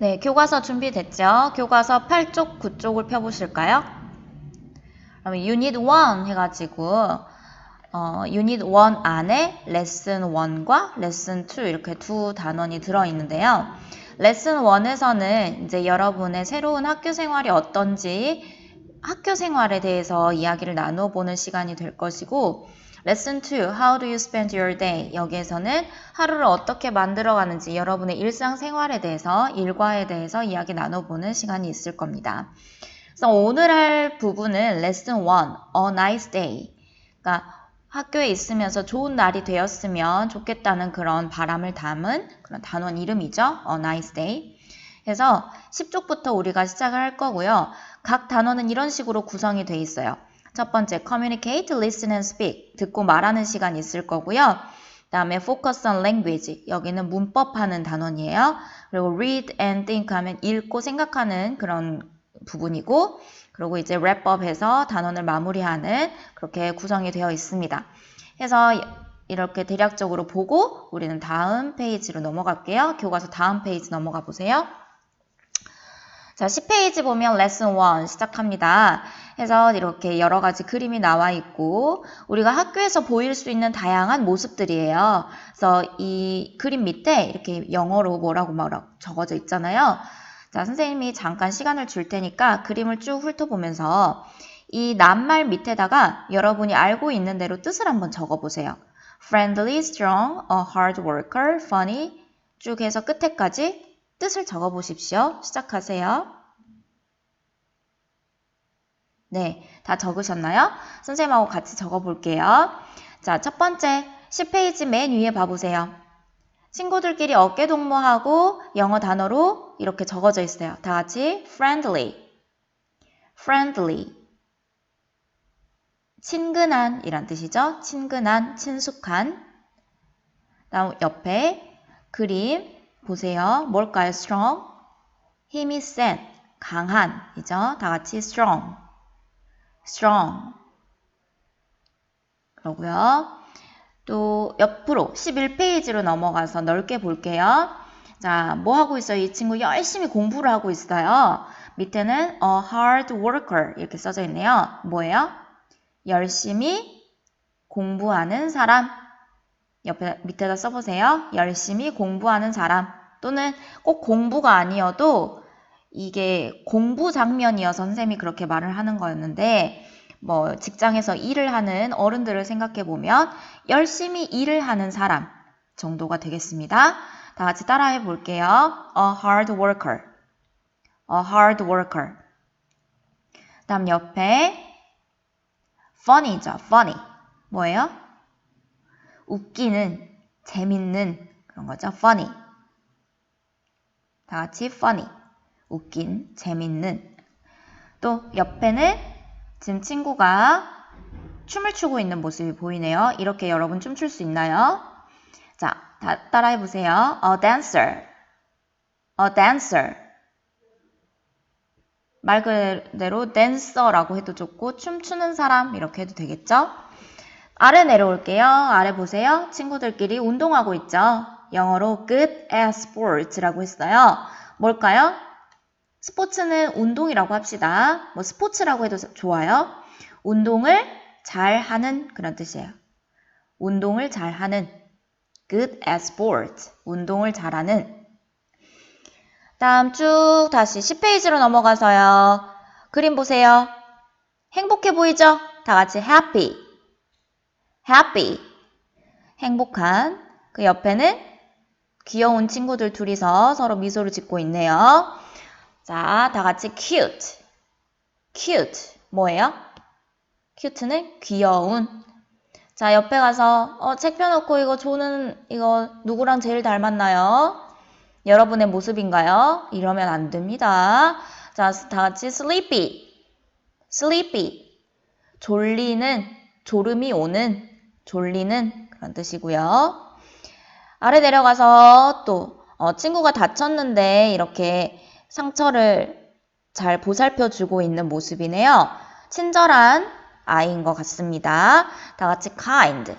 네, 교과서 준비됐죠? 교과서 8쪽, 9쪽을 펴보실까요? 그러면 Unit 1 해가지고 어, Unit 1 안에 Lesson 1과 Lesson 2 이렇게 두 단원이 들어있는데요. Lesson 1에서는 이제 여러분의 새로운 학교 생활이 어떤지 학교 생활에 대해서 이야기를 나눠보는 시간이 될 것이고 Lesson 2, How do you spend your day? 여기에서는 하루를 어떻게 만들어 가는지 여러분의 일상생활에 대해서, 일과에 대해서 이야기 나눠보는 시간이 있을 겁니다. 그래서 오늘 할 부분은 Lesson 1, A nice day. 그러니까 학교에 있으면서 좋은 날이 되었으면 좋겠다는 그런 바람을 담은 그런 단원 이름이죠. A nice day. 그래서 10쪽부터 우리가 시작을 할 거고요. 각 단원은 이런 식으로 구성이 돼 있어요. 첫 번째, communicate, listen and speak. 듣고 말하는 시간이 있을 거고요. 그 다음에 focus on language. 여기는 문법하는 단원이에요. 그리고 read and think 하면 읽고 생각하는 그런 부분이고, 그리고 이제 wrap up 해서 단원을 마무리하는 그렇게 구성이 되어 있습니다. 그래서 이렇게 대략적으로 보고 우리는 다음 페이지로 넘어갈게요. 교과서 다음 페이지 넘어가 보세요. 자, 10페이지 보면 레슨 1 시작합니다. 해서 이렇게 여러 가지 그림이 나와 있고 우리가 학교에서 보일 수 있는 다양한 모습들이에요. 그래서 이 그림 밑에 이렇게 영어로 뭐라고 뭐라고 적어져 있잖아요. 자, 선생님이 잠깐 시간을 줄 테니까 그림을 쭉 훑어보면서 이 낱말 밑에다가 여러분이 알고 있는 대로 뜻을 한번 적어보세요. friendly, strong, a hard worker, funny 쭉 해서 끝에까지 뜻을 적어 보십시오. 시작하세요. 네, 다 적으셨나요? 선생님하고 같이 적어 볼게요. 자, 첫 번째 10페이지 맨 위에 봐보세요. 친구들끼리 어깨 동무하고 영어 단어로 이렇게 적어져 있어요. 다 같이 friendly, friendly, 친근한 이란 뜻이죠. 친근한, 친숙한. 다음 옆에 그림 보세요. 뭘까요? strong, 힘이 센, 강한 이죠. 다 같이 strong, strong. 그러고요. 또 옆으로 11페이지로 넘어가서 넓게 볼게요. 자, 뭐 하고 있어요? 이 친구 열심히 공부를 하고 있어요. 밑에는 a hard worker 이렇게 써져 있네요. 뭐예요? 열심히 공부하는 사람. 옆에 밑에다 써보세요. 열심히 공부하는 사람. 또는 꼭 공부가 아니어도 이게 공부 장면이어서 선생님이 그렇게 말을 하는 거였는데 뭐 직장에서 일을 하는 어른들을 생각해 보면 열심히 일을 하는 사람 정도가 되겠습니다. 다 같이 따라해 볼게요. A hard worker. A hard worker. 다음 옆에 funny죠. funny. 뭐예요? 웃기는, 재밌는 그런 거죠. funny. 다 같이 funny. 웃긴, 재밌는. 또 옆에는 지금 친구가 춤을 추고 있는 모습이 보이네요. 이렇게 여러분 춤출 수 있나요? 자, 다 따라해 보세요. A dancer. A dancer. 말 그대로 댄서라고 해도 좋고 춤추는 사람 이렇게 해도 되겠죠? 아래 내려올게요. 아래 보세요. 친구들끼리 운동하고 있죠. 영어로 good at sports라고 했어요. 뭘까요? 스포츠는 운동이라고 합시다. 뭐 스포츠라고 해도 좋아요. 운동을 잘 하는 그런 뜻이에요. 운동을 잘 하는 good at sport. 운동을 잘하는 다음 쭉 다시 10페이지로 넘어가서요. 그림 보세요. 행복해 보이죠? 다 같이 happy. Happy. 행복한. 그 옆에는 귀여운 친구들 둘이서 서로 미소를 짓고 있네요. 자, 다 같이 cute. cute. 뭐예요? cute는 귀여운. 자, 옆에 가서 어, 책 펴놓고 이거 조는 이거 누구랑 제일 닮았나요? 여러분의 모습인가요? 이러면 안 됩니다. 자, 다 같이 sleepy. sleepy. 졸리는, 졸음이 오는, 졸리는 그런 뜻이고요. 아래 내려가서 또 어, 친구가 다쳤는데 이렇게 상처를 잘 보살펴 주고 있는 모습이네요. 친절한 아이인 것 같습니다. 다 같이 kind,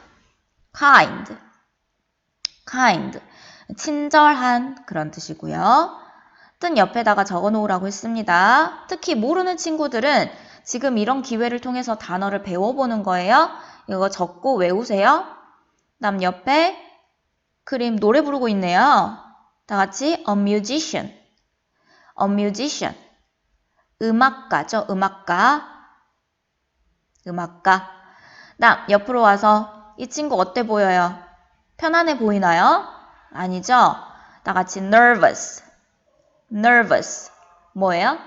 kind, kind. 친절한 그런 뜻이고요. 뜬 옆에다가 적어 놓으라고 했습니다. 특히 모르는 친구들은 지금 이런 기회를 통해서 단어를 배워보는 거예요. 이거 적고 외우세요. 다음 옆에 그림 노래 부르고 있네요. 다 같이 a musician, a musician. 음악가죠, 음악가. 음악가. 다음 옆으로 와서 이 친구 어때 보여요? 편안해 보이나요? 아니죠? 다 같이 nervous, nervous. 뭐예요?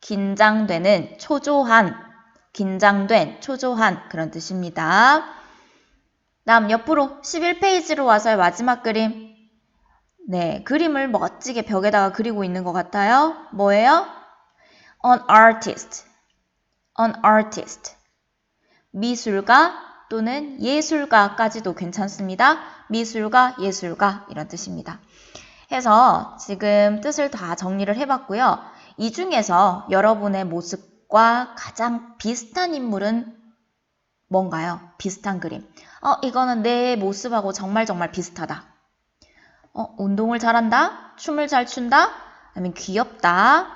긴장되는, 초조한, 긴장된, 초조한 그런 뜻입니다. 다음 옆으로 11페이지로 와서의 마지막 그림. 네, 그림을 멋지게 벽에다가 그리고 있는 것 같아요. 뭐예요? An artist, an artist. 미술가 또는 예술가까지도 괜찮습니다. 미술가, 예술가 이런 뜻입니다. 해서 지금 뜻을 다 정리를 해봤고요. 이 중에서 여러분의 모습 과 가장 비슷한 인물은 뭔가요? 비슷한 그림. 어, 이거는 내 모습하고 정말 정말 비슷하다. 어, 운동을 잘한다? 춤을 잘 춘다? 아니면 귀엽다?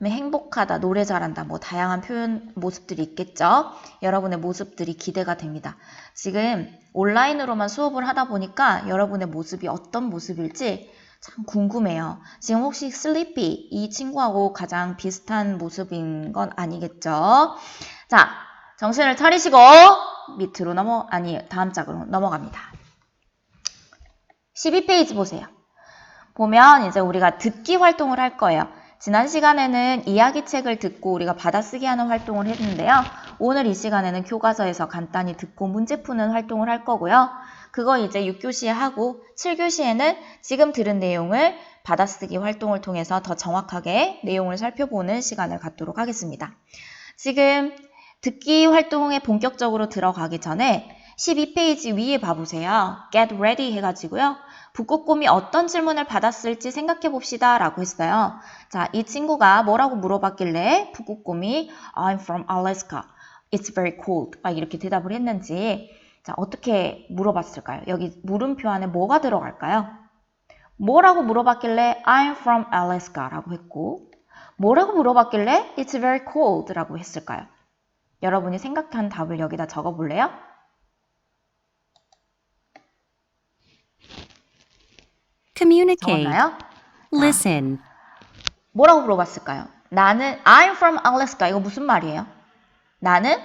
아니면 행복하다, 노래 잘한다, 뭐 다양한 표현 모습들이 있겠죠. 여러분의 모습들이 기대가 됩니다. 지금 온라인으로만 수업을 하다 보니까 여러분의 모습이 어떤 모습일지 참 궁금해요. 지금 혹시 슬리피 이 친구하고 가장 비슷한 모습인 건 아니겠죠? 자, 정신을 차리시고 밑으로 넘어 아니 다음 장으로 넘어갑니다. 12페이지 보세요. 보면 이제 우리가 듣기 활동을 할 거예요. 지난 시간에는 이야기책을 듣고 우리가 받아쓰기 하는 활동을 했는데요. 오늘 이 시간에는 교과서에서 간단히 듣고 문제 푸는 활동을 할 거고요. 그거 이제 6교시에 하고 7교시에는 지금 들은 내용을 받아쓰기 활동을 통해서 더 정확하게 내용을 살펴보는 시간을 갖도록 하겠습니다. 지금 듣기 활동에 본격적으로 들어가기 전에 12페이지 위에 봐보세요. get ready 해가지고요. 북극곰이 어떤 질문을 받았을지 생각해 봅시다 라고 했어요. 자, 이 친구가 뭐라고 물어봤길래 북극곰이 I'm from Alaska. It's very cold. 막 이렇게 대답을 했는지 자, 어떻게 물어봤을까요? 여기 물음표 안에 뭐가 들어갈까요? 뭐라고 물어봤길래 I'm from Alaska 라고 했고 뭐라고 물어봤길래 It's very cold 라고 했을까요? 여러분이 생각한 답을 여기다 적어볼래요? Communicate. 적었나요? Listen. 뭐라고 물어봤을까요? 나는 I'm from Alaska. 이거 무슨 말이에요? 나는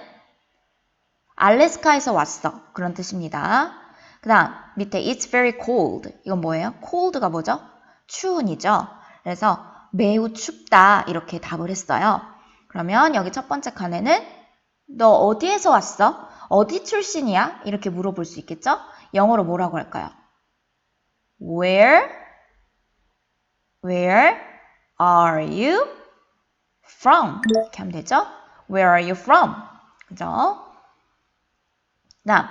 알래스카에서 왔어. 그런 뜻입니다. 그 다음 밑에 It's very cold. 이건 뭐예요? cold가 뭐죠? 추운이죠. 그래서 매우 춥다. 이렇게 답을 했어요. 그러면 여기 첫 번째 칸에는 너 어디에서 왔어? 어디 출신이야? 이렇게 물어볼 수 있겠죠? 영어로 뭐라고 할까요? Where? Where are you from? 이렇게 하면 되죠? Where are you from? 그죠? 다음,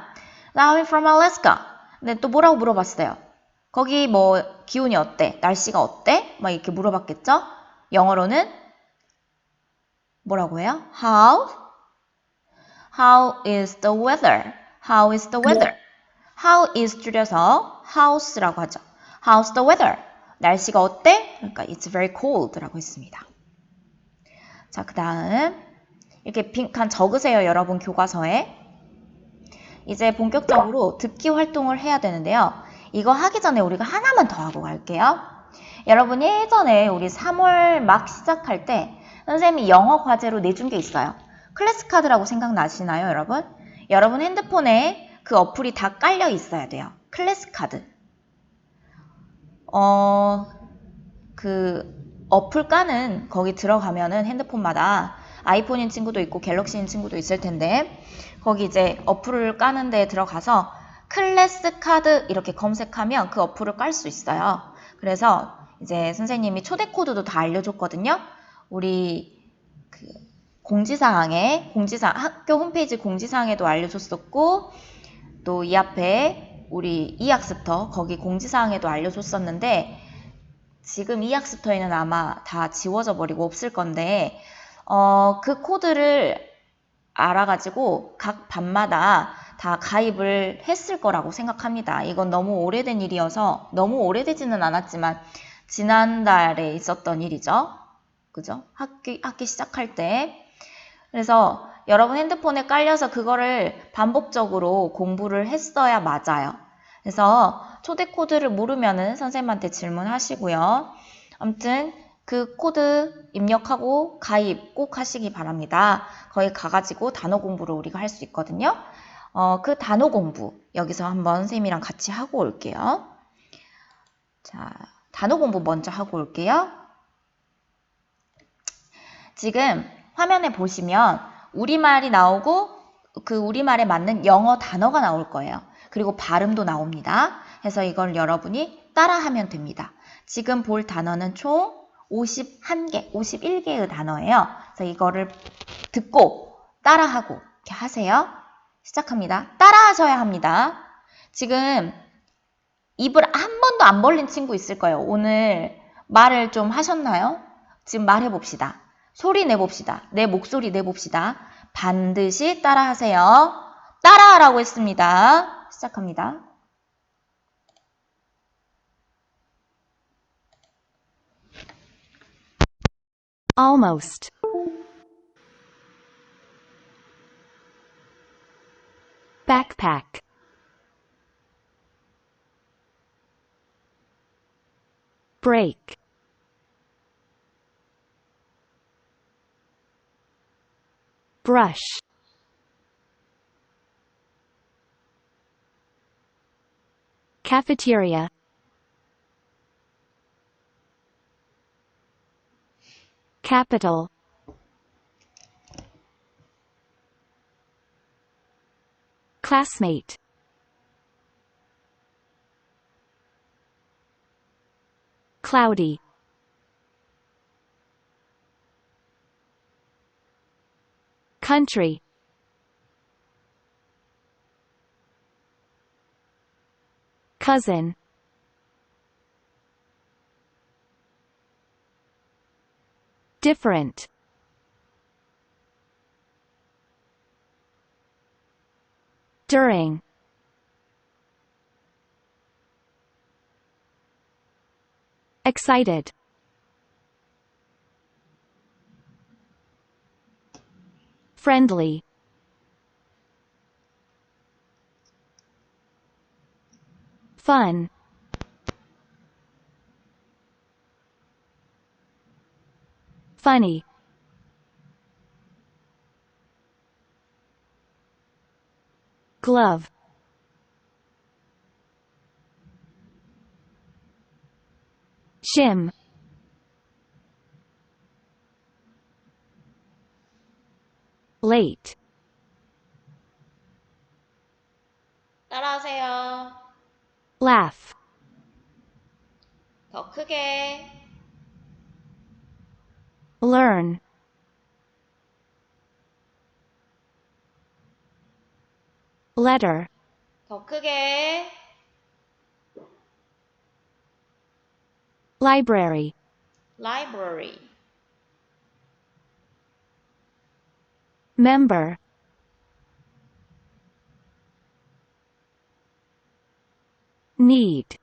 I'm from Alaska. 근데 또 뭐라고 물어봤어요? 거기 뭐 기온이 어때? 날씨가 어때? 막 이렇게 물어봤겠죠? 영어로는 뭐라고 해요? How? How is the weather? How is the weather? How is 줄여서 hows라고 하죠. How's the weather? 날씨가 어때? 그러니까 it's very cold라고 했습니다. 자, 그 다음 이렇게 빈칸 적으세요, 여러분 교과서에. 이제 본격적으로 듣기 활동을 해야 되는데요. 이거 하기 전에 우리가 하나만 더 하고 갈게요. 여러분 예전에 우리 3월 막 시작할 때 선생님이 영어 과제로 내준 게 있어요. 클래스 카드라고 생각나시나요, 여러분? 여러분 핸드폰에 그 어플이 다 깔려 있어야 돼요. 클래스 카드. 어, 그 어플 까는 거기 들어가면은 핸드폰마다 아이폰인 친구도 있고 갤럭시인 친구도 있을 텐데 거기 이제 어플을 까는 데 들어가서 클래스 카드 이렇게 검색하면 그 어플을 깔 수 있어요. 그래서 이제 선생님이 초대 코드도 다 알려줬거든요. 우리 그 공지사항에 공지사 학교 홈페이지 공지사항에도 알려줬었고 또 이 앞에 우리 이학스터 거기 공지사항에도 알려줬었는데 지금 이학스터에는 아마 다 지워져 버리고 없을 건데 어, 그 코드를 알아가지고 각 반마다 다 가입을 했을 거라고 생각합니다. 이건 너무 오래된 일이어서 너무 오래되지는 않았지만 지난달에 있었던 일이죠. 그죠? 학기, 학기 시작할 때. 그래서 여러분 핸드폰에 깔려서 그거를 반복적으로 공부를 했어야 맞아요. 그래서 초대 코드를 모르면은 선생님한테 질문하시고요. 아무튼 그 코드 입력하고 가입 꼭 하시기 바랍니다. 거기 가가지고 단어 공부를 우리가 할 수 있거든요. 어, 그 단어 공부 여기서 한번 쌤이랑 같이 하고 올게요. 자, 단어 공부 먼저 하고 올게요. 지금 화면에 보시면 우리말이 나오고 그 우리말에 맞는 영어 단어가 나올 거예요. 그리고 발음도 나옵니다. 그래서 이걸 여러분이 따라하면 됩니다. 지금 볼 단어는 총 51개, 51개의 단어예요. 그래서 이거를 듣고 따라하고 이렇게 하세요. 시작합니다. 따라하셔야 합니다. 지금 입을 한 번도 안 벌린 친구 있을 거예요. 오늘 말을 좀 하셨나요? 지금 말해봅시다. 소리 내봅시다. 내 목소리 내봅시다. 반드시 따라하세요. 따라하라고 했습니다. 시작합니다. Almost. Backpack. Break. Brush. Cafeteria. Capital. Classmate. Cloudy. Country. Cousin. Different. During. Excited. Friendly. Fun. Funny. Glove. Shim. Late. 따라하세요. Laugh. 더 크게. Learn. Letter. 더 크게. Library. library. Member. Need.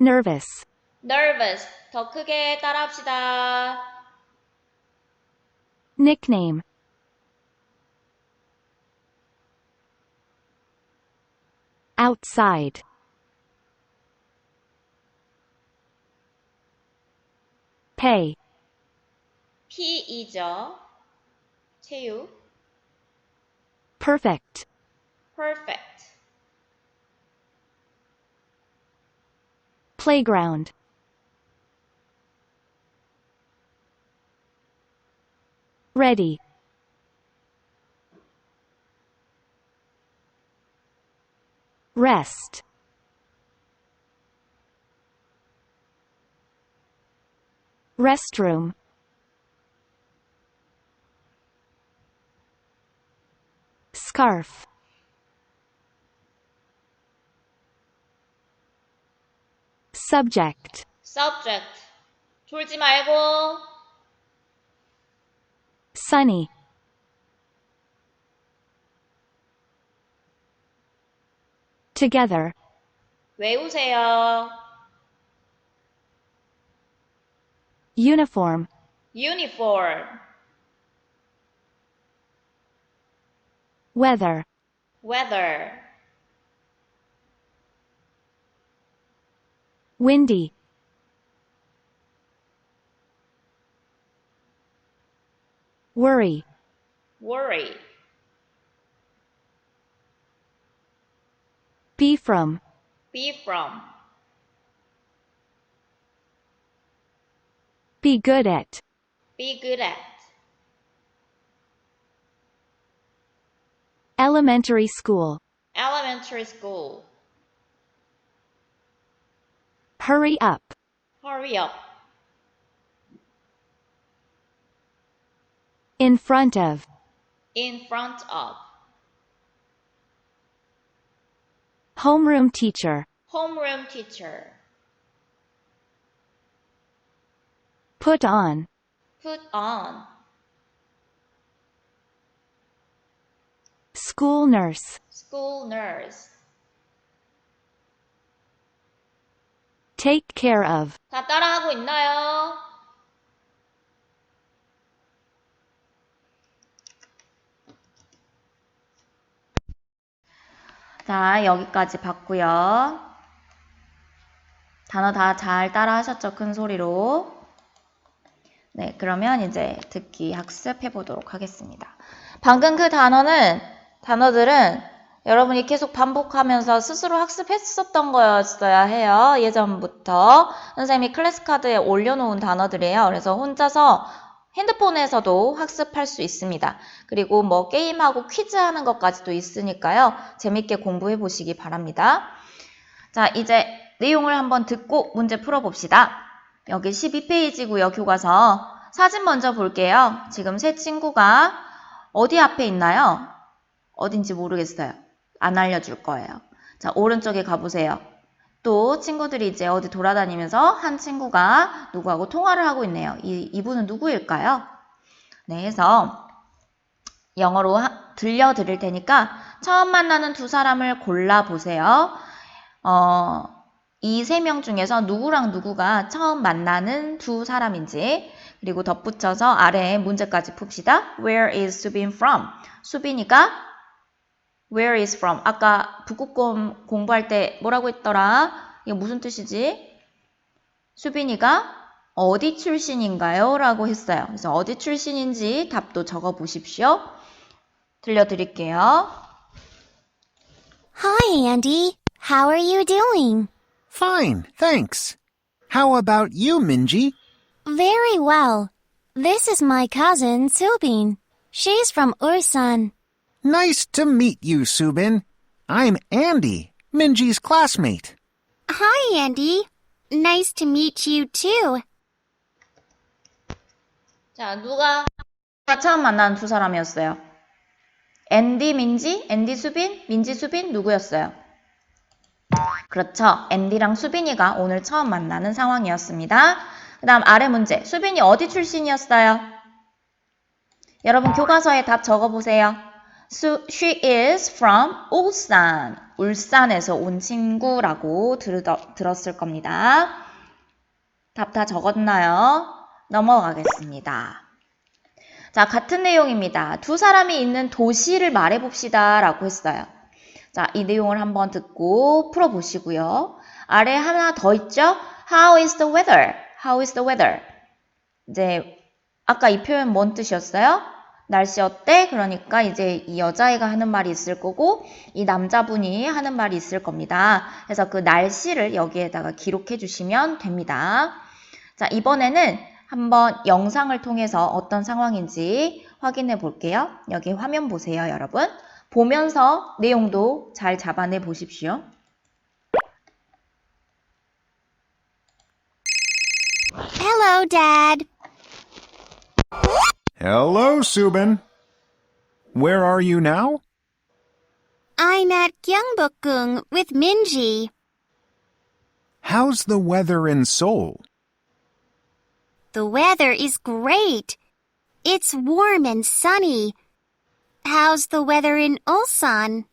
Nervous. nervous. 더 크게 따라합시다. Nickname. Outside. Pay. P이죠. 체육. Perfect. perfect. Playground. Ready. Rest. Restroom. Scarf. Subject. subject. 졸지 말고. Sunny. together, 외우세요. uniform, uniform, weather, weather, Windy, worry, worry, be from, be from, be good at, be good at, elementary school, elementary school, hurry up, hurry up, in front of, in front of, homeroom teacher, homeroom teacher, put on, put on, school nurse, school nurse, take care of, 다 따라하고 있나요? 자, 여기까지 봤고요. 단어 다 잘 따라 하셨죠? 큰 소리로. 네, 그러면 이제 듣기 학습해 보도록 하겠습니다. 방금 그 단어는, 단어들은 여러분이 계속 반복하면서 스스로 학습했었던 거였어야 해요. 예전부터. 선생님이 클래스 카드에 올려놓은 단어들이에요. 그래서 혼자서 핸드폰에서도 학습할 수 있습니다. 그리고 뭐 게임하고 퀴즈 하는 것까지도 있으니까요. 재밌게 공부해 보시기 바랍니다. 자, 이제 내용을 한번 듣고 문제 풀어봅시다. 여기 12페이지고요, 교과서. 사진 먼저 볼게요. 지금 세 친구가 어디 앞에 있나요? 어딘지 모르겠어요. 안 알려줄 거예요. 자, 오른쪽에 가보세요. 또 친구들이 이제 어디 돌아다니면서 한 친구가 누구하고 통화를 하고 있네요. 이, 이분은 누구일까요? 네, 해서 영어로 하- 들려드릴 테니까 처음 만나는 두 사람을 골라보세요. 어, 이 세 명 중에서 누구랑 누구가 처음 만나는 두 사람인지 그리고 덧붙여서 아래에 문제까지 풉시다. Where is 수빈 from? 수빈이가 Where is from? 아까 북극곰 공부할 때 뭐라고 했더라? 이게 무슨 뜻이지? 수빈이가 어디 출신인가요? 라고 했어요. 그래서 어디 출신인지 답도 적어 보십시오. 들려드릴게요. Hi, Andy. How are you doing? Fine, thanks. How about you, Minji? Very well. This is my cousin, Subin. She's from Ulsan. Nice to meet you, Subin. I'm Andy, Minji's classmate. Hi, Andy. Nice to meet you too. 자, 누가 처음 만난 두 사람이었어요? 앤디 민지, 앤디 수빈, 민지 수빈 누구였어요? 그렇죠. 앤디랑 수빈이가 오늘 처음 만나는 상황이었습니다. 그 다음 아래 문제. 수빈이 어디 출신이었어요? 여러분 교과서에 답 적어보세요. 수, she is from 울산. 울산에서 온 친구라고 들, 들었을 겁니다. 답 다 적었나요? 넘어가겠습니다. 자, 같은 내용입니다. 두 사람이 있는 도시를 말해 봅시다. 라고 했어요. 자, 이 내용을 한번 듣고 풀어 보시고요. 아래 하나 더 있죠? How is the weather? How is the weather? 이제, 아까 이 표현 뭔 뜻이었어요? 날씨 어때? 그러니까 이제 이 여자애가 하는 말이 있을 거고, 이 남자분이 하는 말이 있을 겁니다. 그래서 그 날씨를 여기에다가 기록해 주시면 됩니다. 자, 이번에는 한번 영상을 통해서 어떤 상황인지 확인해 볼게요. 여기 화면 보세요, 여러분. 보면서 내용도 잘 잡아내 보십시오. Hello, Dad. Hello, Subin. Where are you now? I'm at Gyeongbokgung with Minji. How's the weather in Seoul? The weather is great. It's warm and sunny. How's the weather in Ulsan?